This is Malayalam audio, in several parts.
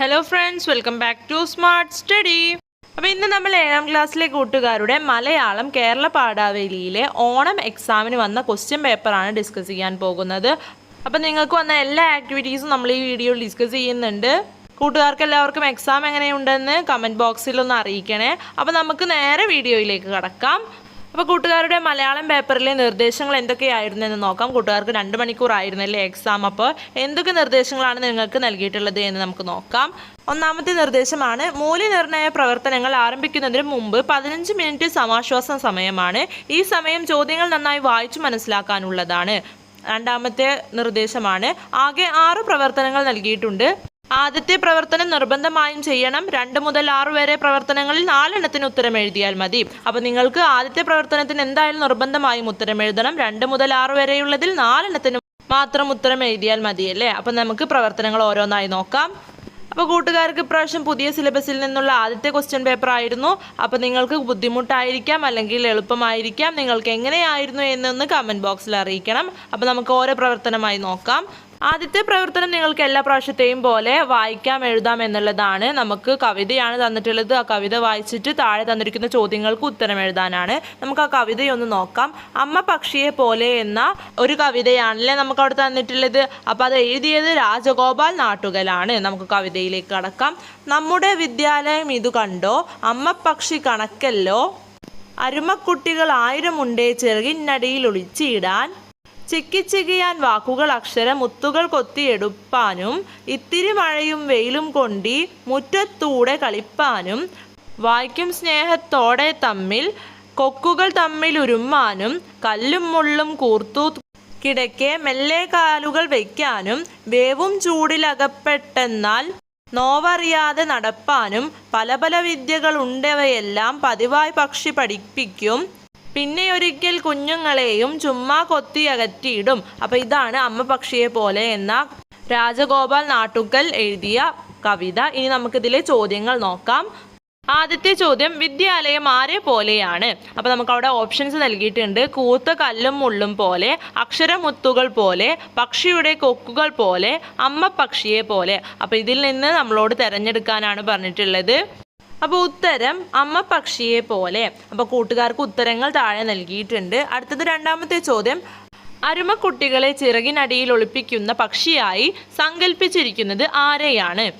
Hello friends welcome back to smart study അപ്പോൾ ഇന്ന് നമ്മൾ ഏഴാം ക്ലാസ്സിലെ കൂട്ടുകാരുടെ മലയാളം കേരള പാഠാവലിയിലെ ഓണം എക്സാമിന് വന്ന ക്വസ്റ്റ്യൻ പേപ്പറാണ് ഡിസ്കസ് ചെയ്യാൻ പോകുന്നത്. അപ്പോൾ നിങ്ങൾക്ക് വന്ന എല്ലാ ആക്ടിവിറ്റീസും നമ്മൾ ഈ വീഡിയോയിൽ ഡിസ്കസ് ചെയ്യുന്നുണ്ട്. കൂട്ടുകാർക്ക് എല്ലാവർക്കും എക്സാം എങ്ങനെയുണ്ടെന്ന് കമന്റ് ബോക്സിൽ ഒന്ന് അറിയിക്കണേ. അപ്പോൾ നമുക്ക് നേരെ വീഡിയോയിലേക്ക് കടക്കാം. അപ്പോൾ കൂട്ടുകാരുടെ മലയാളം പേപ്പറിലെ നിർദ്ദേശങ്ങൾ എന്തൊക്കെയായിരുന്നു എന്ന് നോക്കാം. കൂട്ടുകാർക്ക് രണ്ട് മണിക്കൂറായിരുന്നല്ലേ എക്സാം അപ്പോൾ എന്തൊക്കെ നിർദ്ദേശങ്ങളാണ് നിങ്ങൾക്ക് നൽകിയിട്ടുള്ളത് എന്ന് നമുക്ക് നോക്കാം. ഒന്നാമത്തെ നിർദ്ദേശമാണ് മൂല്യനിർണയ പ്രവർത്തനങ്ങൾ ആരംഭിക്കുന്നതിന് മുമ്പ് പതിനഞ്ച് മിനിറ്റ് സമാശ്വാസ സമയമാണ്. ഈ സമയം ചോദ്യങ്ങൾ നന്നായി വായിച്ചു മനസ്സിലാക്കാനുള്ളതാണ്. രണ്ടാമത്തെ നിർദ്ദേശമാണ് ആകെ ആറ് പ്രവർത്തനങ്ങൾ നൽകിയിട്ടുണ്ട്. ആദ്യത്തെ പ്രവർത്തനം നിർബന്ധമായും ചെയ്യണം. രണ്ട് മുതൽ ആറ് വരെ പ്രവർത്തനങ്ങളിൽ നാലെണ്ണത്തിന് ഉത്തരം എഴുതിയാൽ മതി. അപ്പോൾ നിങ്ങൾക്ക് ആദ്യത്തെ പ്രവർത്തനത്തിന് എന്തായാലും നിർബന്ധമായും ഉത്തരം എഴുതണം. രണ്ട് മുതൽ ആറ് വരെയുള്ളതിൽ നാലെണ്ണത്തിന് മാത്രം ഉത്തരം എഴുതിയാൽ മതിയല്ലേ? അപ്പം നമുക്ക് പ്രവർത്തനങ്ങൾ ഓരോന്നായി നോക്കാം. അപ്പോൾ കൂട്ടുകാർക്ക് ഇപ്രാവശ്യം പുതിയ സിലബസിൽ നിന്നുള്ള ആദ്യത്തെ ക്വസ്റ്റ്യൻ പേപ്പർ ആയിരുന്നു. അപ്പോൾ നിങ്ങൾക്ക് ബുദ്ധിമുട്ടായിരിക്കാം അല്ലെങ്കിൽ എളുപ്പമായിരിക്കാം. നിങ്ങൾക്ക് എങ്ങനെയായിരുന്നു എന്നൊന്ന് കമന്റ് ബോക്സിൽ അറിയിക്കണം. അപ്പോൾ നമുക്ക് ഓരോ പ്രവർത്തനമായി നോക്കാം. ആദ്യത്തെ പ്രവർത്തനം നിങ്ങൾക്ക് എല്ലാ പ്രാവശ്യത്തെയും പോലെ വായിക്കാം എഴുതാം എന്നുള്ളതാണ്. നമുക്ക് കവിതയാണ് തന്നിട്ടുള്ളത്. ആ കവിത വായിച്ചിട്ട് താഴെ തന്നിരിക്കുന്ന ചോദ്യങ്ങൾക്ക് ഉത്തരം എഴുതാനാണ്. നമുക്ക് ആ കവിതയൊന്ന് നോക്കാം. അമ്മ പക്ഷിയെ പോലെ എന്ന ഒരു കവിതയാണല്ലേ നമുക്ക് അവിടെ തന്നിട്ടുള്ളത്. അപ്പോൾ അത് എഴുതിയത് രാജഗോപാൽ നാട്ടുകലാണ്. നമുക്ക് കവിതയിലേക്ക് കടക്കാം. നമ്മുടെ വിദ്യാലയം ഇത് കണ്ടോ? അമ്മ പക്ഷി കണക്കല്ലോ. അരുമക്കുട്ടികൾ ആയിരമുണ്ടേ ചെറുകിന്നടിയിൽ ഒളിച്ചിടാൻ. ചിക്കിച്ചികിയാൻ വാക്കുകൾ അക്ഷരം മുത്തുകൾ കൊത്തിയെടുപ്പാനും ഇത്തിരി മഴയും വെയിലും കൊണ്ടി മുറ്റത്തൂടെ കളിപ്പാനും വായിക്കും സ്നേഹത്തോടെ തമ്മിൽ കൊക്കുകൾ തമ്മിൽ ഉരുമ്മാനും കല്ലും മുള്ളും കൂർത്തു കിടക്കെ മെല്ലെ കാലുകൾ വയ്ക്കാനും വേവും ചൂടിലകപ്പെട്ടെന്നാൽ നോവറിയാതെ നടപ്പാനും പല പല വിദ്യകളുണ്ടവയെല്ലാം പതിവായി പക്ഷി പഠിപ്പിക്കും പിന്നെ ഒരിക്കൽ കുഞ്ഞുങ്ങളെയും ചുമ്മാ കൊത്തി അകറ്റിയിടും. അപ്പൊ ഇതാണ് അമ്മ പക്ഷിയെ പോലെ എന്ന രാജഗോപാൽ നാട്ടുക്കൽ എഴുതിയ കവിത. ഇനി നമുക്കിതിലെ ചോദ്യങ്ങൾ നോക്കാം. ആദ്യത്തെ ചോദ്യം വിദ്യാലയം ആരെ പോലെയാണ്? അപ്പോൾ നമുക്ക് അവിടെ ഓപ്ഷൻസ് നൽകിയിട്ടുണ്ട്. കൂത്ത കല്ലും മുള്ളും പോലെ അക്ഷരമുത്തുകൾ പോലെ പക്ഷിയുടെ കൊക്കുകൾ പോലെ അമ്മ പക്ഷിയെ പോലെ. അപ്പോൾ ഇതിൽ നിന്ന് നമ്മളോട് തിരഞ്ഞെടുക്കാനാണ് പറഞ്ഞിട്ടുള്ളത്. അപ്പോൾ ഉത്തരം അമ്മ പക്ഷിയെ പോലെ. അപ്പോൾ കൂട്ടുകാർക്ക് ഉത്തരങ്ങൾ താഴെ നൽകിയിട്ടുണ്ട്. അടുത്തത് രണ്ടാമത്തെ ചോദ്യം. അരുമക്കുട്ടികളെ ചിറകിനടിയിൽ ഒളിപ്പിക്കുന്ന പക്ഷിയായി സങ്കല്പിച്ചിരിക്കുന്നത് ആരെയാണ്?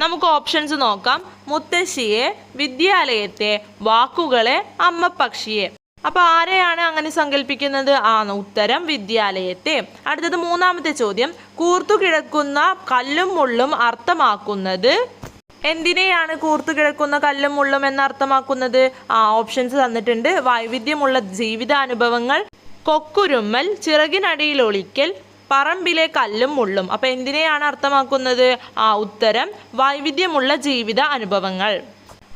നമുക്ക് ഓപ്ഷൻസ് നോക്കാം. മുത്തശ്ശിയെ വിദ്യാലയത്തെ വാക്കുകളെ അമ്മ പക്ഷിയെ. അപ്പൊ ആരെയാണ് അങ്ങനെ സങ്കല്പിക്കുന്നത് ആ ഉത്തരം വിദ്യാലയത്തെ. അടുത്തത് മൂന്നാമത്തെ ചോദ്യം. കൂർത്തു കിടക്കുന്ന കല്ലും മുള്ളും അർത്ഥമാക്കുന്നത് എന്തിനെയാണ് കൂർത്തു കിടക്കുന്ന കല്ലും മുള്ളും എന്ന് അർത്ഥമാക്കുന്നത്? ആ ഓപ്ഷൻസ് തന്നിട്ടുണ്ട്. വൈവിധ്യമുള്ള ജീവിതാനുഭവങ്ങൾ കൊക്കുരുമ്മൽ ചിറകിനടിയിൽ ഒളിക്കൽ പറമ്പിലെ കല്ലും മുള്ളും. അപ്പൊ എന്തിനെയാണ് അർത്ഥമാക്കുന്നത്? ആ ഉത്തരം വൈവിധ്യമുള്ള ജീവിത അനുഭവങ്ങൾ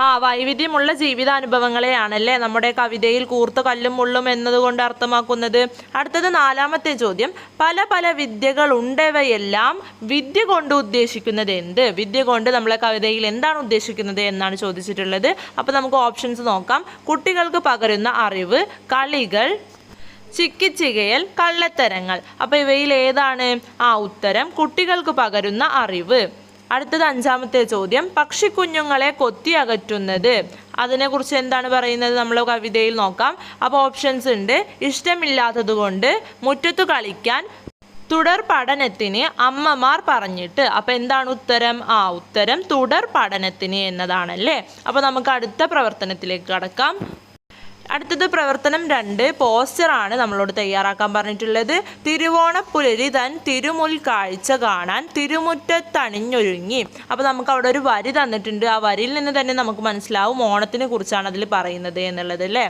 ആ വൈവിധ്യമുള്ള ജീവിതാനുഭവങ്ങളെയാണല്ലേ നമ്മുടെ കവിതയിൽ കൂർത്ത കല്ലും മുള്ളും എന്നതുകൊണ്ട് അർത്ഥമാക്കുന്നത്. അടുത്തത് നാലാമത്തെ ചോദ്യം. പല പല വിദ്യകൾ ഉണ്ടവയെല്ലാം വിദ്യ കൊണ്ട് ഉദ്ദേശിക്കുന്നത് എന്ത്? വിദ്യ കൊണ്ട് നമ്മളെ കവിതയിൽ എന്താണ് ഉദ്ദേശിക്കുന്നത് എന്നാണ് ചോദിച്ചിട്ടുള്ളത്. അപ്പോൾ നമുക്ക് ഓപ്ഷൻസ് നോക്കാം. കുട്ടികൾക്ക് പകരുന്ന അറിവ് കളികൾ ചിക്കിച്ചികയൽ കള്ളത്തരങ്ങൾ. അപ്പോൾ ഇവയിൽ ഏതാണ്? ആ ഉത്തരം കുട്ടികൾക്ക് പകരുന്ന അറിവ്. അടുത്തത് അഞ്ചാമത്തെ ചോദ്യം. പക്ഷിക്കുഞ്ഞുങ്ങളെ കൊത്തി അകറ്റുന്നത്. അതിനെക്കുറിച്ച് എന്താണ് പറയുന്നത്? നമ്മൾ കവിതയിൽ നോക്കാം. അപ്പോൾ ഓപ്ഷൻസ് ഉണ്ട്. ഇഷ്ടമില്ലാത്തതുകൊണ്ട് മുറ്റത്തു കളിക്കാൻ തുടർ പഠനത്തിന് അമ്മമാർ പറഞ്ഞിട്ട്. അപ്പോൾ എന്താണ് ഉത്തരം? ആ ഉത്തരം തുടർ പഠനത്തിന് എന്നതാണല്ലേ? അപ്പോൾ നമുക്ക് അടുത്ത പ്രവർത്തനത്തിലേക്ക് കടക്കാം. അടുത്തത് പ്രവർത്തനം രണ്ട് പോസ്റ്റർ പോസ്റ്ററാണ് നമ്മളോട് തയ്യാറാക്കാൻ പറഞ്ഞിട്ടുള്ളത്. തിരുവോണപ്പുലരി തൻ തിരുമുൽ കാഴ്ച കാണാൻ തിരുമുറ്റത്തണിഞ്ഞൊരുങ്ങി അപ്പോൾ നമുക്ക് അവിടെ ഒരു വരി തന്നിട്ടുണ്ട്. ആ വരിയിൽ നിന്ന് തന്നെ നമുക്ക് മനസ്സിലാവും ഓണത്തിനെ കുറിച്ചാണ് അതിൽ പറയുന്നത് എന്നുള്ളത് അല്ലേ?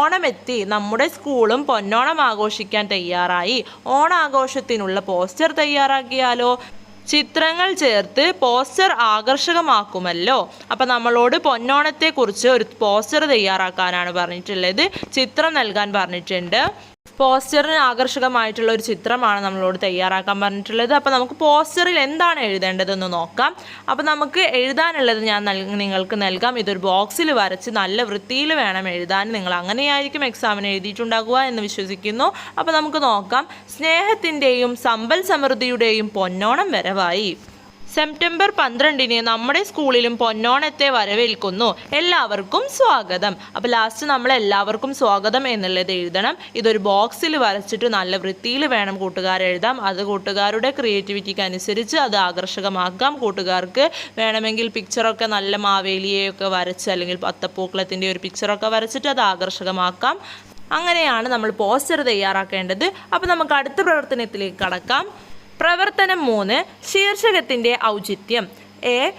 ഓണമെത്തി നമ്മുടെ സ്കൂളും പൊന്നോണം ആഘോഷിക്കാൻ തയ്യാറായി. ഓണാഘോഷത്തിനുള്ള പോസ്റ്റർ തയ്യാറാക്കിയാലോ? ചിത്രങ്ങൾ ചേർത്ത് പോസ്റ്റർ ആകർഷകമാക്കുമല്ലോ. അപ്പം നമ്മളോട് പൊന്നോണത്തെക്കുറിച്ച് ഒരു പോസ്റ്റർ തയ്യാറാക്കാനാണ് പറഞ്ഞിട്ടുള്ളത്. ചിത്രം നൽകാൻ പറഞ്ഞിട്ടുണ്ട്. പോസ്റ്ററിന് ആകർഷകമായിട്ടുള്ള ഒരു ചിത്രമാണ് നമ്മളോട് തയ്യാറാക്കാൻ പറഞ്ഞിട്ടുള്ളത്. അപ്പോൾ നമുക്ക് പോസ്റ്ററിൽ എന്താണ് എഴുതേണ്ടതെന്ന് നോക്കാം. അപ്പോൾ നമുക്ക് എഴുതാനുള്ളത് ഞാൻ നിങ്ങൾക്ക് നൽകാം. ഇതൊരു ബോക്സിൽ വരച്ച് നല്ല വൃത്തിയിൽ വേണം എഴുതാൻ. നിങ്ങൾ അങ്ങനെയായിരിക്കും എക്സാമിന് എഴുതിയിട്ടുണ്ടാകുക എന്ന് വിശ്വസിക്കുന്നു. അപ്പോൾ നമുക്ക് നോക്കാം. സ്നേഹത്തിന്റെയും സമ്പൽ സമൃദ്ധിയുടെയും പൊന്നോണം വരവായി. സെപ്റ്റംബർ പന്ത്രണ്ടിന് നമ്മുടെ സ്കൂളിലും പൊന്നോണത്തെ വരവേൽക്കുന്നു. എല്ലാവർക്കും സ്വാഗതം. അപ്പോൾ ലാസ്റ്റ് നമ്മൾ എല്ലാവർക്കും സ്വാഗതം എന്നുള്ളത് എഴുതണം. ഇതൊരു ബോക്സിൽ വരച്ചിട്ട് നല്ല വൃത്തിയിൽ വേണം കൂട്ടുകാർ എഴുതാം. അത് കൂട്ടുകാരുടെ ക്രിയേറ്റിവിറ്റിക്ക് അനുസരിച്ച് അത് ആകർഷകമാക്കാം. കൂട്ടുകാർക്ക് വേണമെങ്കിൽ പിക്ചറൊക്കെ നല്ല മാവേലിയെയൊക്കെ വരച്ച് അല്ലെങ്കിൽ പത്തപ്പൂക്കളത്തിന്റെ ഒരു പിക്ചറൊക്കെ വരച്ചിട്ട് അത് ആകർഷകമാക്കാം. അങ്ങനെയാണ് നമ്മൾ പോസ്റ്റർ തയ്യാറാക്കേണ്ടത്. അപ്പോൾ നമുക്ക് അടുത്ത പ്രവർത്തനത്തിലേക്ക് കടക്കാം. പ്രവർത്തനം മൂന്ന് ശീർഷകത്തിന്റെ ഔചിത്യം. എ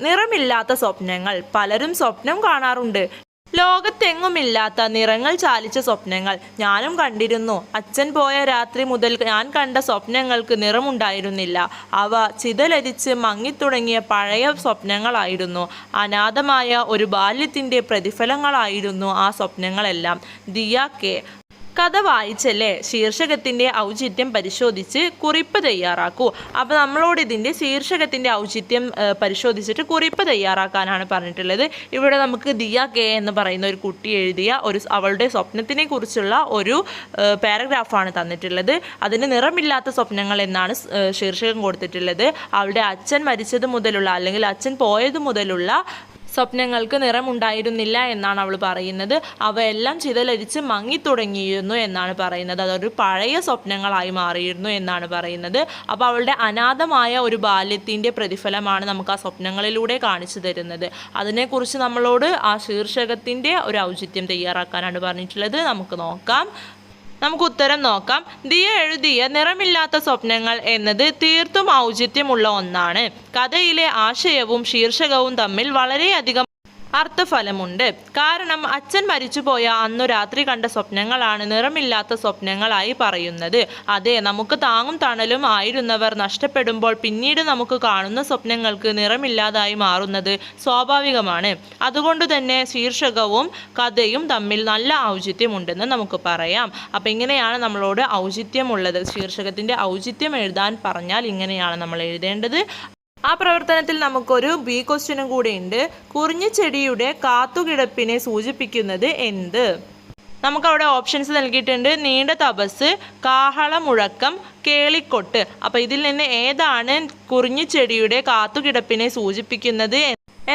നിറമില്ലാത്ത സ്വപ്നങ്ങൾ. പലരും സ്വപ്നം കാണാറുണ്ട്. ലോകത്തെങ്ങുമില്ലാത്ത നിറങ്ങൾ ചാലിച്ച സ്വപ്നങ്ങൾ. ഞാനും കണ്ടിരുന്നു. അച്ഛൻ പോയ രാത്രി മുതൽ ഞാൻ കണ്ട സ്വപ്നങ്ങൾക്ക് നിറമുണ്ടായിരുന്നില്ല. അവ ചിതലരിച്ച് മങ്ങിത്തുടങ്ങിയ പഴയ സ്വപ്നങ്ങളായിരുന്നു. അനാഥമായ ഒരു ബാല്യത്തിന്റെ പ്രതിഫലങ്ങളായിരുന്നു ആ സ്വപ്നങ്ങളെല്ലാം. ദിയ കെ. കഥ വായിച്ചല്ലേ? ശീർഷകത്തിന്റെ ഔചിത്യം പരിശോധിച്ച് കുറിപ്പ് തയ്യാറാക്കൂ. അപ്പോൾ നമ്മളോട് ഇതിന്റെ ശീർഷകത്തിന്റെ ഔചിത്യം പരിശോധിച്ചിട്ട് കുറിപ്പ് തയ്യാറാക്കാനാണ് പറഞ്ഞിട്ടുള്ളത്. ഇവിടെ നമുക്ക് ദിയ കെ എന്ന് പറയുന്ന ഒരു കുട്ടി എഴുതിയ ഒരു അവളുടെ സ്വപ്നത്തിനെ കുറിച്ചുള്ള ഒരു പാരഗ്രാഫാണ് തന്നിട്ടുള്ളത്. അതിന് നിറമില്ലാത്ത സ്വപ്നങ്ങൾ എന്നാണ് ശീർഷകം കൊടുത്തിട്ടുള്ളത്. അവളുടെ അച്ഛൻ മരിച്ചത് മുതലുള്ള അല്ലെങ്കിൽ അച്ഛൻ പോയത് മുതലുള്ള സ്വപ്നങ്ങൾക്ക് നിറമുണ്ടായിരുന്നില്ല എന്നാണ് അവൾ പറയുന്നത്. അവയെല്ലാം ചിതലരിച്ച് മങ്ങിത്തുടങ്ങിയിരുന്നു എന്നാണ് പറയുന്നത്. അതൊരു പഴയ സ്വപ്നങ്ങളായി മാറിയിരുന്നു എന്നാണ് പറയുന്നത്. അപ്പോൾ അവളുടെ അനാഥമായ ഒരു ബാല്യത്തിന്റെ പ്രതിഫലമാണ് നമുക്ക് ആ സ്വപ്നങ്ങളിലൂടെ കാണിച്ചു തരുന്നത്. അതിനെക്കുറിച്ച് നമ്മളോട് ആ ശീർഷകത്തിന്റെ ഒരു ഔചിത്യം തയ്യാറാക്കാനാണ് പറഞ്ഞിട്ടുള്ളത്. നമുക്ക് നോക്കാം. നമുക്ക് ഉത്തരം നോക്കാം. ദിയ എഴുതിയ നിറമില്ലാത്ത സ്വപ്നങ്ങൾ എന്നത് തീർത്തും ഔചിത്യമുള്ള ഒന്നാണ്. കഥയിലെ ആശയവും ശീർഷകവും തമ്മിൽ വളരെയധികം അർത്ഥഫലമുണ്ട്. കാരണം അച്ഛൻ മരിച്ചുപോയ അന്നു രാത്രി കണ്ട സ്വപ്നങ്ങളാണ് നിറമില്ലാത്ത സ്വപ്നങ്ങളായി പറയുന്നത്. അതെ നമുക്ക് താങ്ങും തണലും ആയിരുന്നവർ നഷ്ടപ്പെടുമ്പോൾ പിന്നീട് നമുക്ക് കാണുന്ന സ്വപ്നങ്ങൾക്ക് നിറമില്ലാതായി മാറുന്നത് സ്വാഭാവികമാണ്. അതുകൊണ്ട് തന്നെ ശീർഷകവും കഥയും തമ്മിൽ നല്ല ഔചിത്യമുണ്ടെന്ന് നമുക്ക് പറയാം. അപ്പം ഇങ്ങനെയാണ് നമ്മളോട് ഔചിത്യമുള്ളത്. ശീർഷകത്തിന്റെ ഔചിത്യം എഴുതാൻ പറഞ്ഞാൽ ഇങ്ങനെയാണ് നമ്മൾ എഴുതേണ്ടത്. ആ പ്രവർത്തനത്തിൽ നമുക്കൊരു ബി ക്വസ്റ്റ്യനും കൂടെ ഉണ്ട്. കുറിഞ്ഞ ചെടിയുടെ കാത്തുകിടപ്പിനെ സൂചിപ്പിക്കുന്നത് എന്ത്? നമുക്കവിടെ ഓപ്ഷൻസ് നൽകിയിട്ടുണ്ട്. നീണ്ട തപസ് കാഹളമുഴക്കം കേളിക്കൊട്ട്. അപ്പോൾ ഇതിൽ നിന്ന് ഏതാണ് കുറിഞ്ഞു ചെടിയുടെ കാത്തുകിടപ്പിനെ സൂചിപ്പിക്കുന്നത്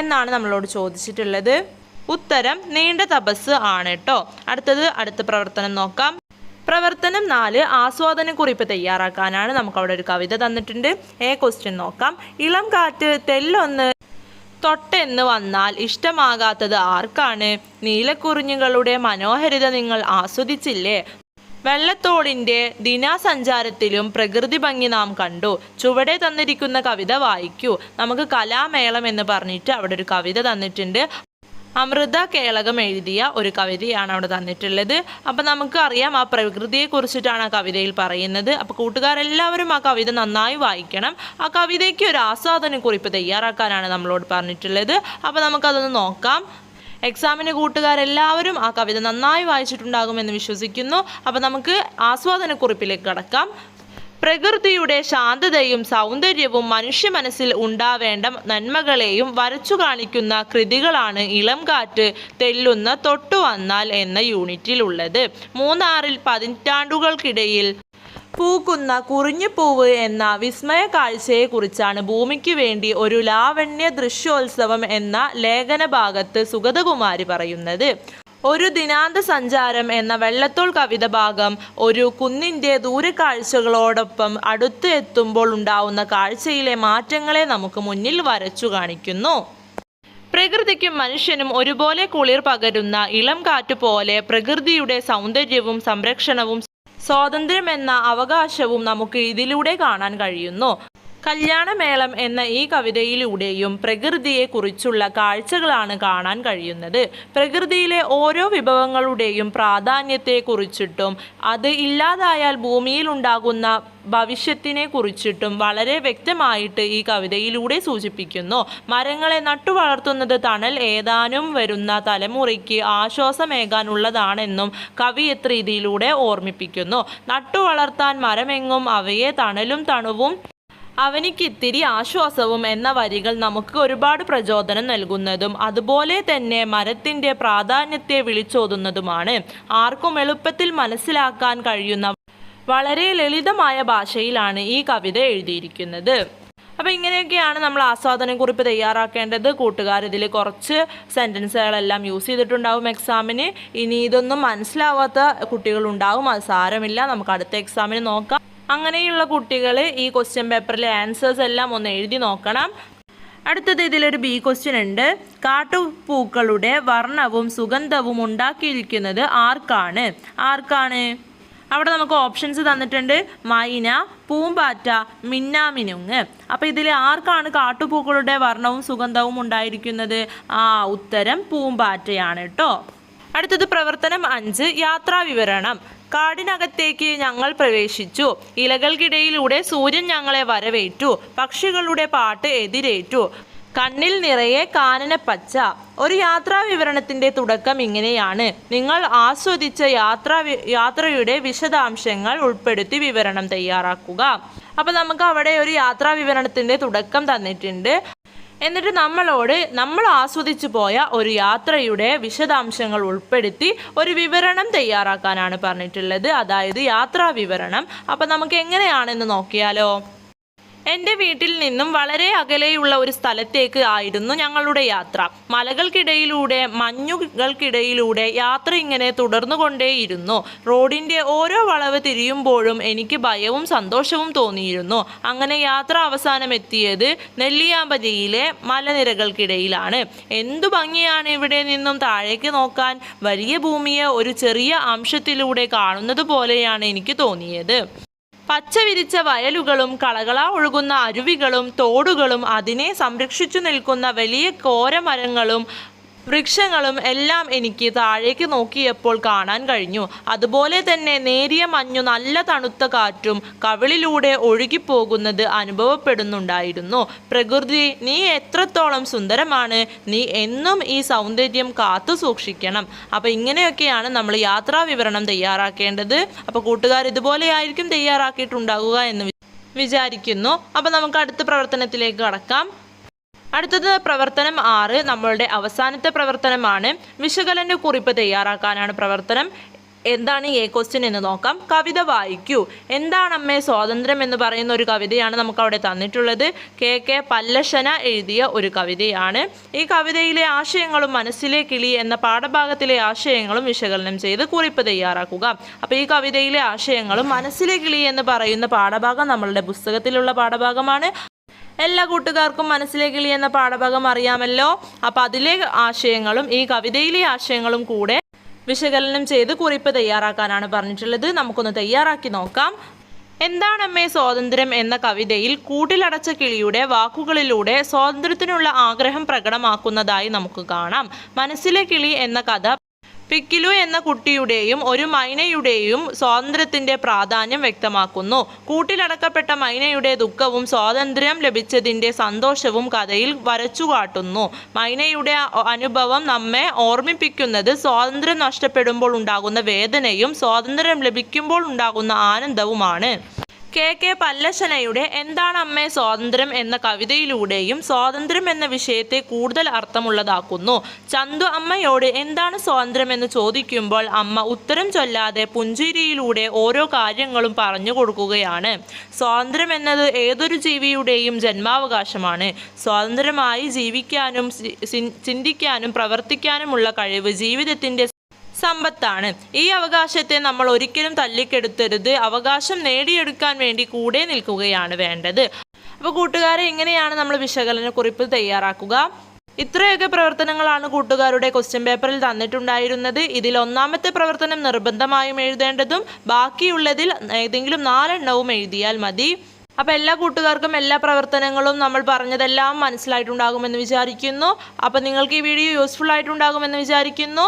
എന്നാണ് നമ്മളോട് ചോദിച്ചിട്ടുള്ളത്. ഉത്തരം നീണ്ട തപസ് ആണ് കേട്ടോ അടുത്തത് അടുത്ത പ്രവർത്തനം നോക്കാം. പ്രവർത്തനം നാല് ആസ്വാദനക്കുറിപ്പ് തയ്യാറാക്കാനാണ് നമുക്ക് അവിടെ ഒരു കവിത തന്നിട്ടുണ്ട്. ഏ ക്വസ്റ്റ്യൻ നോക്കാം. ഇളം കാറ്റ് തെല്ലൊന്ന് തൊട്ടെന്ന് വന്നാൽ ഇഷ്ടമാകാത്തത് ആർക്കാണ്? നീലക്കുറിഞ്ഞുകളുടെ മനോഹരിത നിങ്ങൾ ആസ്വദിച്ചില്ലേ? വെള്ളത്തോടിന്റെ ദിനാസഞ്ചാരത്തിലും പ്രകൃതി ഭംഗി നാം കണ്ടു. ചുവടെ തന്നിരിക്കുന്ന കവിത വായിക്കൂ. നമുക്ക് കലാമേളം എന്ന് പറഞ്ഞിട്ട് അവിടെ ഒരു കവിത തന്നിട്ടുണ്ട്. അമൃത കേളകം എഴുതിയ ഒരു കവിതയാണ് അവിടെ തന്നിട്ടുള്ളത്. അപ്പം നമുക്ക് അറിയാം ആ പ്രകൃതിയെ കുറിച്ചിട്ടാണ് ആ കവിതയിൽ പറയുന്നത്. അപ്പോൾ കൂട്ടുകാരെല്ലാവരും ആ കവിത നന്നായി വായിക്കണം. ആ കവിതയ്ക്ക് ഒരു ആസ്വാദന കുറിപ്പ് തയ്യാറാക്കാനാണ് നമ്മളോട് പറഞ്ഞിട്ടുള്ളത്. അപ്പോൾ നമുക്കതൊന്ന് നോക്കാം. എക്സാമിന് കൂട്ടുകാരെല്ലാവരും ആ കവിത നന്നായി വായിച്ചിട്ടുണ്ടാകുമെന്ന് വിശ്വസിക്കുന്നു. അപ്പോൾ നമുക്ക് ആസ്വാദന ആസ്വാദനക്കുറിപ്പിലേക്ക് കടക്കാം. പ്രകൃതിയുടെ ശാന്തതയും സൗന്ദര്യവും മനുഷ്യ മനസ്സിൽ ഉണ്ടാവേണ്ട നന്മകളെയും വരച്ചു കാണിക്കുന്ന കൃതികളാണ് ഇളം കാറ്റ് തെല്ലുന്ന തൊട്ടു വന്നാൽ എന്ന യൂണിറ്റിലുള്ളത്. മൂന്നാറിൽ പതിറ്റാണ്ടുകൾക്കിടയിൽ പൂക്കുന്ന കുറിഞ്ഞുപൂവ് എന്ന വിസ്മയ കാഴ്ചയെക്കുറിച്ചാണ് ഭൂമിക്ക് വേണ്ടി ഒരു ലാവണ്യ ദൃശ്യോത്സവം എന്ന ലേഖന ഭാഗത്ത് സുഗതകുമാരി പറയുന്നത്. ഒരു ദിനാന്ത സഞ്ചാരം എന്ന വെള്ളത്തോൾ കവിത ഭാഗം ഒരു കുന്നിന്റെ ദൂരക്കാഴ്ചകളോടൊപ്പം അടുത്ത് എത്തുമ്പോൾ ഉണ്ടാവുന്ന കാഴ്ചയിലെ മാറ്റങ്ങളെ നമുക്ക് മുന്നിൽ വരച്ചു കാണിക്കുന്നു. പ്രകൃതിക്കും മനുഷ്യനും ഒരുപോലെ കുളിർ പകരുന്ന ഇളം കാറ്റ് പോലെ പ്രകൃതിയുടെ സൗന്ദര്യവും സംരക്ഷണവും സ്വാതന്ത്ര്യമെന്ന അവകാശവും നമുക്ക് ഇതിലൂടെ കാണാൻ കഴിയുന്നു. കല്യാണമേളം എന്ന ഈ കവിതയിലൂടെയും പ്രകൃതിയെക്കുറിച്ചുള്ള കാഴ്ചകളാണ് കാണാൻ കഴിയുന്നത്. പ്രകൃതിയിലെ ഓരോ വിഭവങ്ങളുടെയും പ്രാധാന്യത്തെക്കുറിച്ചിട്ടും അത് ഇല്ലാതായാൽ ഭൂമിയിൽ ഉണ്ടാകുന്ന ഭവിഷ്യത്തിനെ കുറിച്ചിട്ടും വളരെ വ്യക്തമായിട്ട് ഈ കവിതയിലൂടെ സൂചിപ്പിക്കുന്നു. മരങ്ങളെ നട്ടുവളർത്തുന്നത് തണൽ ഏതാനും വരുന്ന തലമുറയ്ക്ക് ആശ്വാസമേകാനുള്ളതാണെന്നും കവിയത്രീതിയിലൂടെ ഓർമ്മിപ്പിക്കുന്നു. നട്ടുവളർത്താൻ മരമെങ്ങും അവയെ തണലും തണുവും അവനിക്കിത്തിരി ആശ്വാസവും എന്ന വരികൾ നമുക്ക് ഒരുപാട് പ്രചോദനം നൽകുന്നതും അതുപോലെ തന്നെ മരത്തിന്റെ പ്രാധാന്യത്തെ വിളിച്ചോതുന്നതുമാണ്. ആർക്കും എളുപ്പത്തിൽ മനസ്സിലാക്കാൻ കഴിയുന്ന വളരെ ലളിതമായ ഭാഷയിലാണ് ഈ കവിത എഴുതിയിരിക്കുന്നത്. അപ്പോൾ ഇങ്ങനെയൊക്കെയാണ് നമ്മൾ ആസ്വാദനക്കുറിപ്പ് തയ്യാറാക്കേണ്ടത്. കൂട്ടുകാർ ഇതിൽ കുറച്ച് സെന്റൻസുകളെല്ലാം യൂസ് ചെയ്തിട്ടുണ്ടാവും എക്സാമിന്. ഇനി ഇതൊന്നും മനസ്സിലാവാത്ത കുട്ടികളുണ്ടാവും. അത് സാരമില്ല. നമുക്ക് അടുത്ത എക്സാമിന് നോക്കാം. അങ്ങനെയുള്ള കുട്ടികൾ ഈ ക്വസ്റ്റ്യൻ പേപ്പറിലെ ആൻസേഴ്സ് എല്ലാം ഒന്ന് എഴുതി നോക്കണം. അടുത്തത് ഇതിലൊരു ബി ക്വസ്റ്റ്യൻ ഉണ്ട്. കാട്ടുപൂക്കളുടെ വർണവും സുഗന്ധവും ഉണ്ടാക്കിയിരിക്കുന്നത് ആർക്കാണ്? ആർക്കാണ്? അവിടെ നമുക്ക് ഓപ്ഷൻസ് തന്നിട്ടുണ്ട്. മൈന പൂമ്പാറ്റ മിന്നാമിനുങ്ങ്. അപ്പോൾ ഇതിൽ ആർക്കാണ് കാട്ടുപൂക്കളുടെ വർണവും സുഗന്ധവും ഉണ്ടായിരിക്കുന്നത്? ആ ഉത്തരം പൂമ്പാറ്റയാണ് കേട്ടോ അടുത്തത് പ്രവർത്തനം അഞ്ച് യാത്രാ വിവരണം കാടിനകത്തേക്ക് ഞങ്ങൾ പ്രവേശിച്ചു. ഇലകൾക്കിടയിലൂടെ സൂര്യൻ ഞങ്ങളെ വരവേറ്റു. പക്ഷികളുടെ പാട്ട് എതിരേറ്റു. കണ്ണിൽ നിറയെ കാനന പച്ച. ഒരു യാത്രാ വിവരണത്തിന്റെ തുടക്കം ഇങ്ങനെയാണ്. നിങ്ങൾ ആസ്വദിച്ച യാത്ര യാത്രയുടെ വിശദാംശങ്ങൾ ഉൾപ്പെടുത്തി വിവരണം തയ്യാറാക്കുക. അപ്പോൾ നമുക്ക് അവിടെ ഒരു യാത്രാ വിവരണത്തിന്റെ തുടക്കം തന്നിട്ടുണ്ട്. എന്നിട്ട് നമ്മളോട് നമ്മൾ ആസ്വദിച്ചു പോയ ഒരു യാത്രയുടെ വിശദാംശങ്ങൾ ഉൾപ്പെടുത്തി ഒരു വിവരണം തയ്യാറാക്കാനാണ് പറഞ്ഞിട്ടുള്ളത്. അതായത് യാത്രാ വിവരണം. അപ്പം നമുക്ക് എങ്ങനെയാണെന്ന് നോക്കിയാലോ? എന്റെ വീട്ടിൽ നിന്നും വളരെ അകലെയുള്ള ഒരു സ്ഥലത്തേക്ക് ആയിരുന്നു ഞങ്ങളുടെ യാത്ര. മലകൾക്കിടയിലൂടെ മഞ്ഞുകൾക്കിടയിലൂടെ യാത്ര ഇങ്ങനെ തുടർന്നുകൊണ്ടേയിരുന്നു. റോഡിന്റെ ഓരോ വളവ് തിരിയുമ്പോഴും എനിക്ക് ഭയവും സന്തോഷവും തോന്നിയിരുന്നു. അങ്ങനെ യാത്ര അവസാനം എത്തിയത് നെല്ലിയാമ്പതിയിലെ മലനിരകൾക്കിടയിലാണ്. എന്തു ഭംഗിയാണ് ഇവിടെ നിന്നും താഴേക്ക് നോക്കാൻ വലിയ ഭൂമിയെ ഒരു ചെറിയ അംശത്തിലൂടെ കാണുന്നത് പോലെയാണ് എനിക്ക് തോന്നിയത്. പച്ച വിരിച്ച വയലുകളും കളകളാ ഒഴുകുന്ന അരുവികളും തോടുകളും അതിനെ സംരക്ഷിച്ചു നിൽക്കുന്ന വലിയ കോരമരങ്ങളും വൃക്ഷങ്ങളും എല്ലാം എനിക്ക് താഴേക്ക് നോക്കിയപ്പോൾ കാണാൻ കഴിഞ്ഞു. അതുപോലെ തന്നെ നേരിയ മഞ്ഞു നല്ല തണുത്ത കാറ്റും കവിളിലൂടെ ഒഴുകിപ്പോകുന്നത് അനുഭവപ്പെടുന്നുണ്ടായിരുന്നു. പ്രകൃതി നീ എത്രത്തോളം സുന്ദരമാണ്. നീ എന്നും ഈ സൗന്ദര്യം കാത്തു സൂക്ഷിക്കണം. അപ്പോൾ ഇങ്ങനെയൊക്കെയാണ് നമ്മൾ യാത്രാ വിവരണം തയ്യാറാക്കേണ്ടത്. അപ്പോൾ കൂട്ടുകാർ ഇതുപോലെയായിരിക്കും തയ്യാറാക്കിയിട്ടുണ്ടാകുക എന്ന് വിചാരിക്കുന്നു. അപ്പോൾ നമുക്ക് അടുത്ത പ്രവർത്തനത്തിലേക്ക് കടക്കാം. അടുത്തത് പ്രവർത്തനം ആറ് നമ്മളുടെ അവസാനത്തെ പ്രവർത്തനമാണ് വിശകലന കുറിപ്പ് തയ്യാറാക്കാനാണ് പ്രവർത്തനം. എന്താണ് എ ക്വസ്റ്റ്യൻ എന്ന് നോക്കാം. കവിത വായിക്കൂ. എന്താണ് അമ്മേ സ്വാതന്ത്ര്യം എന്ന് പറയുന്ന ഒരു കവിതയാണ് നമുക്ക് അവിടെ തന്നിട്ടുള്ളത്. കെ കെ പല്ലശന എഴുതിയ ഒരു കവിതയാണ്. ഈ കവിതയിലെ ആശയങ്ങളും മനസ്സിലെ കിളി എന്ന പാഠഭാഗത്തിലെ ആശയങ്ങളും വിശകലനം ചെയ്ത് കുറിപ്പ് തയ്യാറാക്കുക. അപ്പോൾ ഈ കവിതയിലെ ആശയങ്ങളും മനസ്സിലെ കിളി എന്ന് പറയുന്ന പാഠഭാഗം നമ്മളുടെ പുസ്തകത്തിലുള്ള പാഠഭാഗമാണ്. എല്ലാ കൂട്ടുകാർക്കും മനസ്സിലെ കിളി എന്ന പാഠഭാഗം അറിയാമല്ലോ. അപ്പം അതിലെ ആശയങ്ങളും ഈ കവിതയിലെ ആശയങ്ങളും കൂടെ വിശകലനം ചെയ്ത് കുറിപ്പ് തയ്യാറാക്കാനാണ് പറഞ്ഞിട്ടുള്ളത്. നമുക്കൊന്ന് തയ്യാറാക്കി നോക്കാം. എന്താണമ്മേ സ്വാതന്ത്ര്യം എന്ന കവിതയിൽ കൂട്ടിലടച്ച കിളിയുടെ വാക്കുകളിലൂടെ സ്വാതന്ത്ര്യത്തിനുള്ള ആഗ്രഹം പ്രകടമാക്കുന്നതായി നമുക്ക് കാണാം. മനസ്സിലെ കിളി എന്ന കഥ പിക്കിലു എന്ന കുട്ടിയുടെയും ഒരു മൈനയുടെയും സ്വാതന്ത്ര്യത്തിന്റെ പ്രാധാന്യം വ്യക്തമാക്കുന്നു. കൂട്ടിലടക്കപ്പെട്ട മൈനയുടെ ദുഃഖവും സ്വാതന്ത്ര്യം ലഭിച്ചതിന്റെ സന്തോഷവും കഥയിൽ വരച്ചുകാട്ടുന്നു. മൈനയുടെ അനുഭവം നമ്മെ ഓർമ്മിപ്പിക്കുന്നത് സ്വാതന്ത്ര്യം നഷ്ടപ്പെടുമ്പോൾ ഉണ്ടാകുന്ന വേദനയും സ്വാതന്ത്ര്യം ലഭിക്കുമ്പോൾ ഉണ്ടാകുന്ന ആനന്ദവുമാണ്. കെ കെ പല്ലശനയുടെ എന്താണ് അമ്മേ സ്വാതന്ത്ര്യം എന്ന കവിതയിലൂടെയും സ്വാതന്ത്ര്യം എന്ന വിഷയത്തെ കൂടുതൽ അർത്ഥമുള്ളതാക്കുന്നു. ചന്തു അമ്മയോട് എന്താണ് സ്വാതന്ത്ര്യം എന്ന് ചോദിക്കുമ്പോൾ അമ്മ ഉത്തരം ചൊല്ലാതെ പുഞ്ചിരിയിലൂടെ ഓരോ കാര്യങ്ങളും പറഞ്ഞു കൊടുക്കുകയാണ്. സ്വാതന്ത്ര്യം എന്നത് ഏതൊരു ജീവിയുടെയും ജന്മാവകാശമാണ്. സ്വാതന്ത്ര്യമായി ജീവിക്കാനും ചിന്തിക്കാനും പ്രവർത്തിക്കാനുമുള്ള കഴിവ് ജീവിതത്തിന്റെ സമ്പത്താണ്. ഈ അവകാശത്തെ നമ്മൾ ഒരിക്കലും തല്ലിക്കെടുത്തരുത്. അവകാശം നേടിയെടുക്കാൻ വേണ്ടി കൂടെ നിൽക്കുകയാണ് വേണ്ടത്. അപ്പോൾ കൂട്ടുകാരെ എങ്ങനെയാണ് നമ്മൾ വിശകലന കുറിപ്പ് തയ്യാറാക്കുക. ഇത്രയൊക്കെ പ്രവർത്തനങ്ങളാണ് കൂട്ടുകാരുടെ ക്വസ്റ്റ്യൻ പേപ്പറിൽ തന്നിട്ടുണ്ടായിരുന്നത്. ഇതിൽ ഒന്നാമത്തെ പ്രവർത്തനം നിർബന്ധമായും എഴുതേണ്ടതും ബാക്കിയുള്ളതിൽ ഏതെങ്കിലും നാലെണ്ണവും എഴുതിയാൽ മതി. അപ്പോൾ എല്ലാ കൂട്ടുകാർക്കും എല്ലാ പ്രവർത്തനങ്ങളും നമ്മൾ പറഞ്ഞതെല്ലാം മനസ്സിലായിട്ടുണ്ടാകുമെന്ന് വിചാരിക്കുന്നു. അപ്പോൾ നിങ്ങൾക്ക് ഈ വീഡിയോ യൂസ്ഫുൾ ആയിട്ടുണ്ടാകുമെന്ന് വിചാരിക്കുന്നു.